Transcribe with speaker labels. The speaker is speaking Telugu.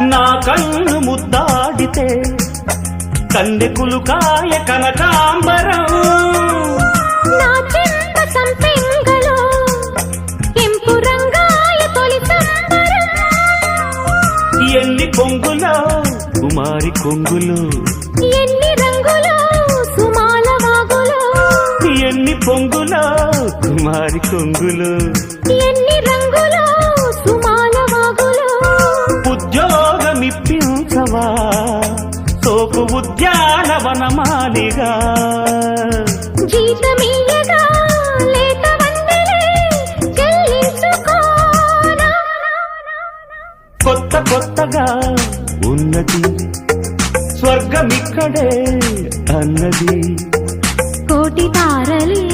Speaker 1: నా కన్ను ముద్దాడితే కన్నెకులు కాయ కనకాంబరం.
Speaker 2: నా చెంప సంపెంగలో కెంపు రంగాయ తొలి సంబరం.
Speaker 1: ఎన్ని కొంగులో కుమారి కొంగులు.
Speaker 2: ఎన్ని రంగులో సుమాల వాగులో.
Speaker 1: ఎన్ని పొంగులో కుమారి కొంగులు.
Speaker 2: ఎన్ని
Speaker 1: సోపు ఉద్యానవనమాలిగా.
Speaker 2: జీతమీయగా
Speaker 1: కొత్త కొత్తగా ఉన్నది స్వర్గమిక్కడే అన్నది.
Speaker 2: కోటి తారలే